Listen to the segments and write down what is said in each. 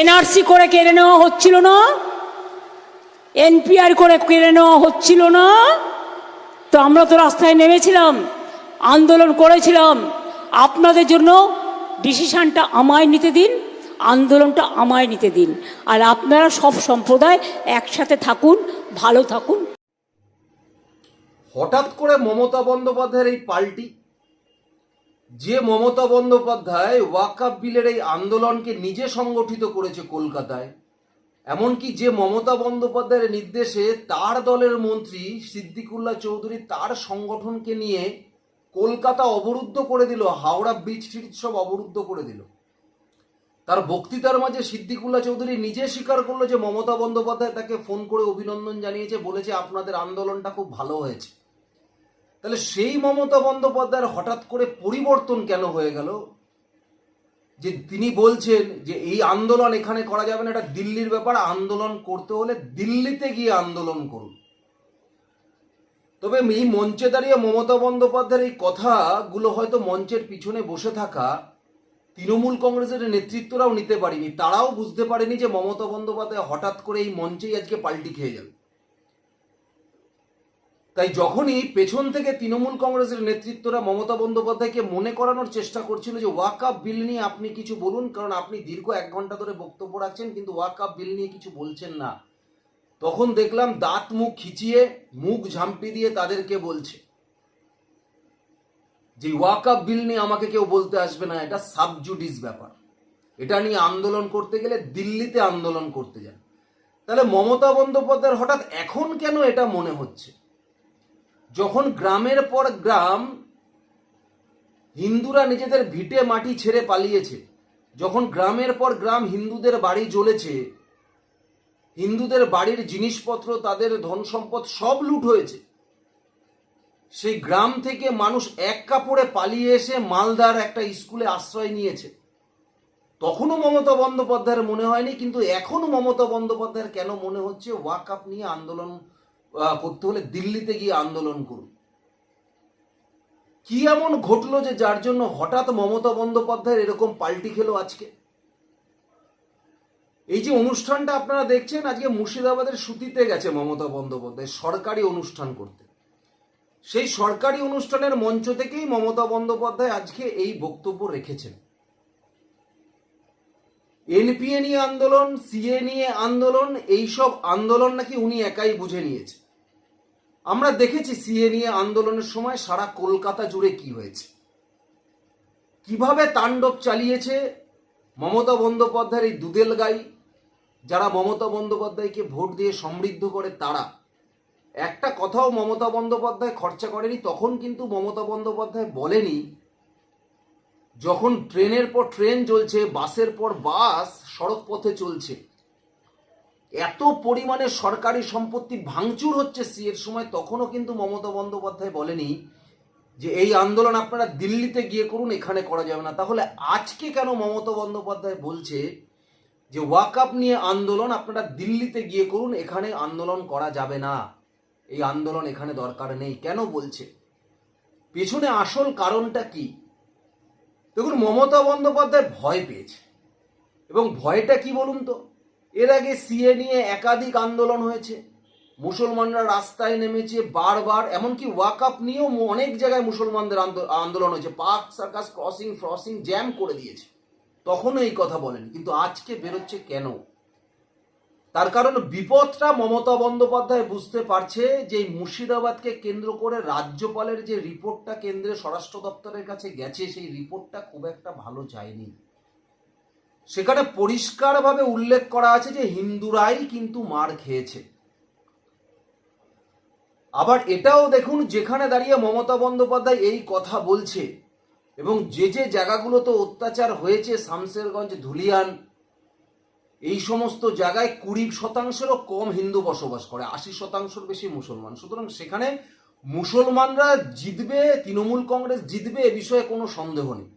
NRC করে কেড়ে নেওয়া হচ্ছিল না? এনপিআর করে কেড়ে নেওয়া হচ্ছিল না? তো আমরা তো রাস্তায় নেমেছিলাম, আন্দোলন করেছিলাম। আপনাদের জন্য ডিসিশানটা আমায় নিতে দিন, আন্দোলনটা আমায় নিতে দিন। আর আপনারা সব সম্প্রদায় একসাথে থাকুন, ভালো থাকুন। হঠাৎ করে মমতা বন্দ্যোপাধ্যায়ের এই পাল্টি যে মমতা বন্দ্যোপাধ্যায় ওয়াকাপ বিলের এই আন্দোলনকে নিজে সংগঠিত করেছে কলকাতায়, এমনকি যে মমতা বন্দ্যোপাধ্যায়ের নির্দেশে তার দলের মন্ত্রী সিদ্দিকুল্লাহ চৌধুরী তার সংগঠনকে নিয়ে কলকাতা অবরুদ্ধ করে দিল, হাওড়া ব্রিজ ট্রিজ সব অবরুদ্ধ করে দিল। তার বক্তৃতার মাঝে সিদ্দিকুল্লাহ চৌধুরী নিজে স্বীকার করল যে মমতা বন্দ্যোপাধ্যায় তাকে ফোন করে অভিনন্দন জানিয়েছে, বলেছে আপনাদের আন্দোলনটা খুব ভালো হয়েছে। তাহলে সেই মমতা বন্দ্যোপাধ্যায়ের হঠাৎ করে পরিবর্তন কেন হয়ে গেল? যে তিনি বলছেন যে এই আন্দোলন এখানে করা যাবে না, এটা দিল্লির ব্যাপার, আন্দোলন করতে হলে দিল্লিতে গিয়ে আন্দোলন করুন। তবে এই মঞ্চে দাঁড়িয়ে মমতা বন্দ্যোপাধ্যায়ের এই কথাগুলো হয়তো মঞ্চের পিছনে বসে থাকা তৃণমূল কংগ্রেসের নেতৃত্বরাও নিতে পারেনি। তারাও বুঝতে পারেনি যে মমতা বন্দ্যোপাধ্যায় হঠাৎ করে এই মঞ্চেই আজকে পাল্টি খেয়ে যাবে। তাই যখনই পেছন থেকে তৃণমূল কংগ্রেসের নেতৃত্বরা মমতা বন্দ্যোপাধ্যায়কে মনে করানোর চেষ্টা করছিল যে ওয়াকআপ বিল নিয়ে আপনি কিছু বলুন, কারণ আপনি দীর্ঘ এক ঘণ্টা ধরে বক্তব্য রাখছেন, কিন্তু ওয়াকআপ বিল নিয়ে কিছু বলছেন না। তখন দেখলাম দাঁত মুখ খিচিয়ে মুখ ঝাম্পি দিয়ে তাদেরকে বলছে যে ওয়াকআপ বিল নিয়ে আমাকে কেউ বলতে আসবে না, এটা সাবজুডিস ব্যাপার। এটা নিয়ে আন্দোলন করতে গেলে দিল্লিতে আন্দোলন করতে যান। তাহলে মমতা বন্দ্যোপাধ্যায়ের হঠাৎ এখন কেন এটা মনে হচ্ছে? যখন গ্রামের পর গ্রাম হিন্দুরা নিজেদের ভিটে মাটি ছেড়ে পালিয়েছে, যখন গ্রামের পর গ্রাম হিন্দুদের বাড়ি জ্বলেছে, হিন্দুদের বাড়ির জিনিসপত্র, তাদের ধন সম্পদ সব লুট হয়েছে। সেই গ্রাম থেকে মানুষ এক কাপড়ে পালিয়ে এসে মালদার একটা স্কুলে আশ্রয় নিয়েছে। তখনও মমতা বন্দ্যোপাধ্যায়ের মনে হয়নি, কিন্তু এখনও মমতা বন্দ্যোপাধ্যায়ের কেন মনে হচ্ছে? ওয়াকআপ নিয়ে আন্দোলন করতে হলে দিল্লিতে গিয়ে আন্দোলন করুন। কি এমন ঘটলো যে যার জন্য হঠাৎ মমতা বন্দ্যোপাধ্যায়ের এরকম পাল্টি খেলো আজকে? এই যে অনুষ্ঠানটা আপনারা দেখছেন, আজকে মুর্শিদাবাদের সুতিতে গেছে মমতা বন্দ্যোপাধ্যায় সরকারি অনুষ্ঠান করতে। সেই সরকারি অনুষ্ঠানের মঞ্চ থেকেই মমতা বন্দ্যোপাধ্যায় আজকে এই বক্তব্য রেখেছেন। এনপিএ নিয়ে আন্দোলন, সিএ নিয়ে আন্দোলন, এইসব আন্দোলন নাকি উনি একাই বুঝে নিয়েছে আমরা দেখেছি সিএ নিয়ে আন্দোলনের সময় সারা কলকাতা জুড়ে কি হয়েছে? কীভাবে তাণ্ডব চালিয়েছে মমতা বন্দ্যোপাধ্যায়ের এই দুদেল গাই যারা মমতা বন্দ্যোপাধ্যায়কে ভোট দিয়ে সমৃদ্ধ করে তারা। একটা কথাও মমতা বন্দ্যোপাধ্যায় খরচা করেনি, তখন কিন্তু মমতা বন্দ্যোপাধ্যায় বলেনি, যখন ট্রেনের পর ট্রেন চলছে, বাসের পর বাস সড়ক পথে চলছে এত পরিমাণে সরকারি সম্পত্তি ভাঙচুর হচ্ছে সি, এর সময় তখনও কিন্তু মমতা বন্দ্যোপাধ্যায় বলেনি যে এই আন্দোলন আপনারা দিল্লিতে গিয়ে করুন, এখানে করা যাবে না। তাহলে আজকে কেন মমতা বন্দ্যোপাধ্যায় বলছে যে ওয়াকআপ নিয়ে আন্দোলন আপনারা দিল্লিতে গিয়ে করুন, এখানে আন্দোলন করা যাবে না। এই আন্দোলন এখানে দরকার নেই। কেন বলছে? পেছনে আসল কারণটা কি? দেখুন, মমতা বন্দ্যোপাধ্যায় ভয় পেয়েছে। এবং ভয়টা কি বলুন তো? এর আগে সিএ নিয়ে একাধিক আন্দোলন হয়েছে। মুসলমানরা রাস্তায় নেমেছে বারবার, এমনকি ওয়াকআপ নিয়েও অনেক জায়গায় মুসলমানদের আন্দোলন হয়েছে। পার্ক, সার্কাস, ক্রসিং, ফ্রসিং জ্যাম করে দিয়েছে। তখনও এই কথা বলেন, কিন্তু আজকে বেরোচ্ছে কেন? তার কারণ বিপদটা মমতা বন্দ্যোপাধ্যায় বুঝতে পারছে যে মুর্শিদাবাদকে কেন্দ্র করে রাজ্যপালের যে রিপোর্টটা কেন্দ্রের স্বরাষ্ট্র দপ্তরের কাছে গেছে, সেই রিপোর্টটা খুব একটা ভালো যায়নি। সেখানে পরিষ্কারভাবে উল্লেখ করা আছে যে হিন্দুরাই কিন্তু মার খেয়েছে। আবার এটাও দেখুন, যেখানে দাঁড়িয়ে মমতা বন্দ্যোপাধ্যায় এই কথা বলছে এবং যে যে জায়গাগুলোতে অত্যাচার হয়েছে শামসেরগঞ্জ ধুলিয়ান, এই সমস্ত জায়গায় কুড়ি শতাংশেরও কম হিন্দু বসবাস করে, আশি শতাংশের বেশি মুসলমান। সুতরাং সেখানে মুসলমানরা জিতবে, তৃণমূল কংগ্রেস জিতবে, এ বিষয়ে কোনো সন্দেহ নেই।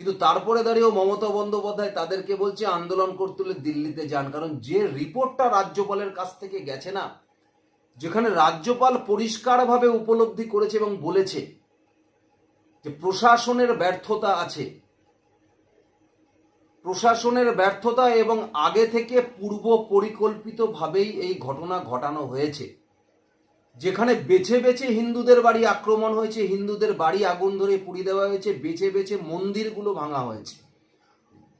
কিন্তু তারপরে দাঁড়িয়েও মমতা বন্দ্যোপাধ্যায় তাদেরকে বলছে, আন্দোলন করতে হলে দিল্লিতে যান। কারণ যে রিপোর্টটা রাজ্যপালের কাছ থেকে গেছে না, যেখানে রাজ্যপাল পরিষ্কারভাবে উপলব্ধি করেছে এবং বলেছে যে প্রশাসনের ব্যর্থতা আছে। প্রশাসনের ব্যর্থতা এবং আগে থেকে পূর্ব পরিকল্পিতভাবেই এই ঘটনা ঘটানো হয়েছে। যেখানে বেছে বেছে হিন্দুদের বাড়ি আক্রমণ হয়েছে, হিন্দুদের বাড়ি আগুন ধরে পুড়িয়ে দেওয়া হয়েছে, বেছে বেছে মন্দিরগুলো ভাঙা হয়েছে।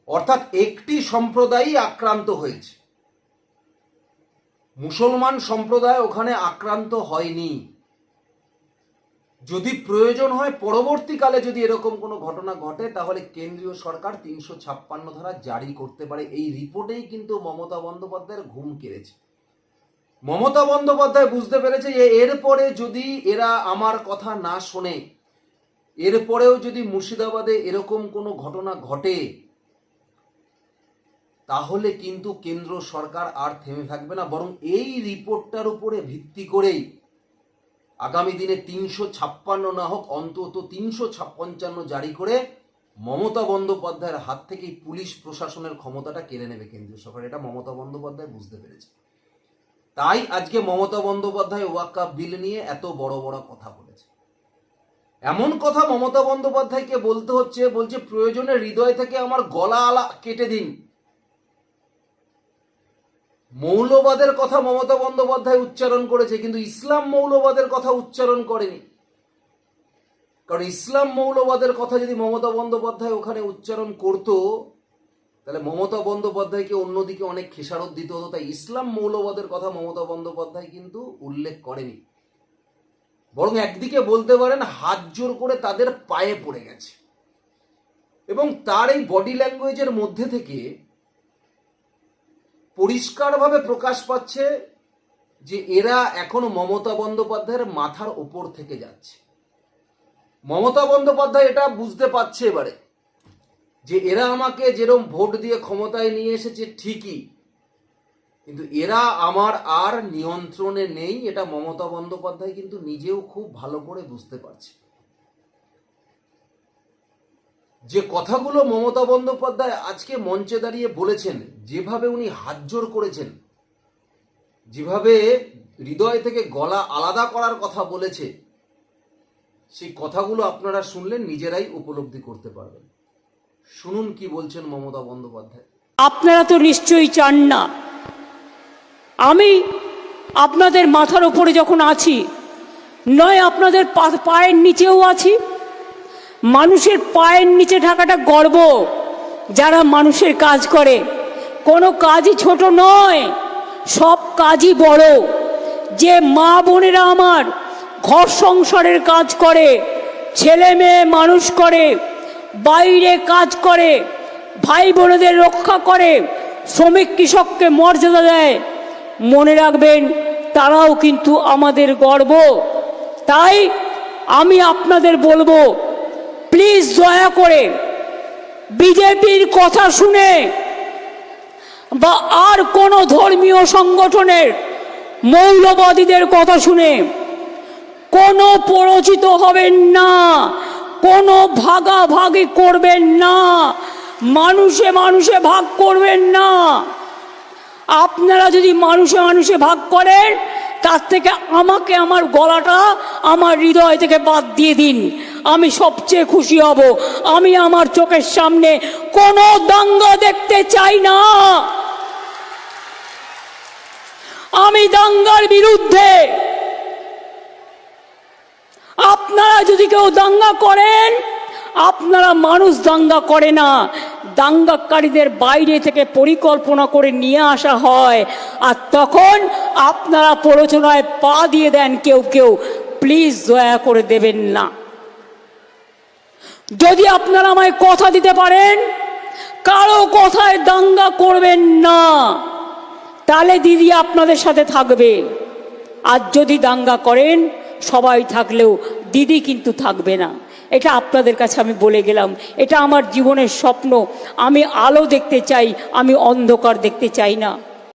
অর্থাৎ একটি সম্প্রদায়ই আক্রান্ত হয়েছে। মুসলমান সম্প্রদায় ওখানে আক্রান্ত হয়নি। যদি প্রয়োজন হয়, পরবর্তীকালে যদি এরকম কোনো ঘটনা ঘটে, তাহলে কেন্দ্রীয় সরকার তিনশো ছাপ্পান্ন ধারা জারি করতে পারে। এই রিপোর্টেই কিন্তু মমতা বন্দ্যোপাধ্যায়ের ঘুম কেড়েছে। মমতা বন্দ্যোপাধ্যায় বুঝতে পেরেছে যে এরপরে যদি এরা আমার কথা না শোনে, এরপরেও যদি মুর্শিদাবাদে এরকম কোনো ঘটনা ঘটে, তাহলে কিন্তু কেন্দ্র সরকার আর থেমে থাকবে না। বরং এই রিপোর্টটার উপরে ভিত্তি করেই আগামী দিনে তিনশো ছাপ্পান্ন না হোক, অন্তত তিনশো ছাপ্পাঞ্চান্ন জারি করে মমতা বন্দ্যোপাধ্যায়ের হাত থেকেই পুলিশ প্রশাসনের ক্ষমতাটা কেড়ে নেবে কেন্দ্রীয় সরকার। এটা মমতা বন্দ্যোপাধ্যায় বুঝতে পেরেছে। তাই আজকে মমতা বন্দ্যোপাধ্যায় ওয়াকা বিল নিয়ে এত বড় বড় কথা বলেছে। এমন কথা মমতা বন্দ্যোপাধ্যায়কে বলতে হচ্ছে, বলছে প্রয়োজনে হৃদয় থেকে আমার গলা আলা কেটে দিন। মৌলবাদের কথা মমতা বন্দ্যোপাধ্যায় উচ্চারণ করেছে, কিন্তু ইসলাম মৌলবাদের কথা উচ্চারণ করেনি। কারণ ইসলাম মৌলবাদের কথা যদি মমতা বন্দ্যোপাধ্যায় ওখানে উচ্চারণ করত তাহলে মমতা বন্দ্যোপাধ্যায়কে অন্যদিকে অনেক খেসারত দিতে হতো, তাই ইসলাম মৌলবাদের কথা মমতা বন্দ্যোপাধ্যায় কিন্তু উল্লেখ করেনি। বরং একদিকে বলতে পারেন হাত জোর করে তাদের পায়ে পড়ে গেছে। এবং তার এই বডি ল্যাঙ্গুয়েজের মধ্যে থেকে পরিষ্কারভাবে প্রকাশ পাচ্ছে যে এরা এখনও মমতা বন্দ্যোপাধ্যায়ের মাথার ওপর থেকে যাচ্ছে। মমতা বন্দ্যোপাধ্যায় এটা বুঝতে পারছে এবারে। যে এরা আমাকে যেরকম ভোট দিয়ে ক্ষমতায় নিয়ে এসেছে ঠিকই। কিন্তু এরা আমার আর নিয়ন্ত্রণে নেই, এটা মমতা বন্দ্যোপাধ্যায় কিন্তু নিজেও খুব ভালো করে বুঝতে পারছে। যে কথাগুলো মমতা বন্দ্যোপাধ্যায় আজকে মঞ্চে দাঁড়িয়ে বলেছেন, যেভাবে উনি হাত জোর করেছেন, যেভাবে হৃদয় থেকে গলা আলাদা করার কথা বলেছে, সেই কথাগুলো আপনারা শুনলেন নিজেরাই উপলব্ধি করতে পারবেন। শুনুন কি বলছেন মমতা বন্দ্যোপাধ্যায়। আপনারা তো নিশ্চয়ই চান না। আমি আপনাদের মাথার ওপরে যখন আছি, নয় আপনাদের পায়ের নিচেও আছি, মানুষের পায়ের নিচে থাকাটা গর্ব, যারা মানুষের কাজ করে। কোনো কাজই ছোট নয়, সব কাজই বড়। যে মা বোনেরা আমার ঘর সংসারের কাজ করে, ছেলে মেয়ে মানুষ করে বাইরে কাজ করে ভাই বোনেদের রক্ষা করে, শ্রমিক কৃষককে মর্যাদা দেয়। মনে রাখবেন, তারাও কিন্তু আমাদের গর্ব। তাই আমি আপনাদের বলব প্লিজ দয়া করে বিজেপির কথা শুনে বা আর কোনো ধর্মীয় সংগঠনের মৌলবাদীদের কথা শুনে কোনো পরিচিত হবেন না। কোনো ভাগাভাগি করবেন না। মানুষে মানুষে ভাগ করবেন না। আপনারা যদি মানুষে মানুষে ভাগ করেন, তার থেকে আমাকে আমার গলাটা, আমার হৃদয় থেকে বাদ দিয়ে দিন। আমি সবচেয়ে খুশি হব। আমি আমার চোখের সামনে কোনো দাঙ্গা দেখতে চাই না। আমি দাঙ্গার বিরুদ্ধে আপনারা যদি কেউ দাঙ্গা করেন, আপনারা মানুষ দাঙ্গা করে না। দাঙ্গাকারীদের বাইরে থেকে পরিকল্পনা করে নিয়ে আসা হয়। আর তখন আপনারা প্ররোচনায় পা দিয়ে দেন কেউ কেউ, প্লিজ দয়া করে দেবেন না। যদি আপনারা আমায় কথা দিতে পারেন, কারও কথায় দাঙ্গা করবেন না। তাহলে দিদি আপনাদের সাথে থাকবে। আর যদি দাঙ্গা করেন সবাই থাকলেও দিদি কিন্তু থাকবে না। এটা আপনাদের কাছে আমি বলে গেলাম। এটা আমার জীবনের স্বপ্ন। আমি আলো দেখতে চাই, আমি অন্ধকার দেখতে চাই না।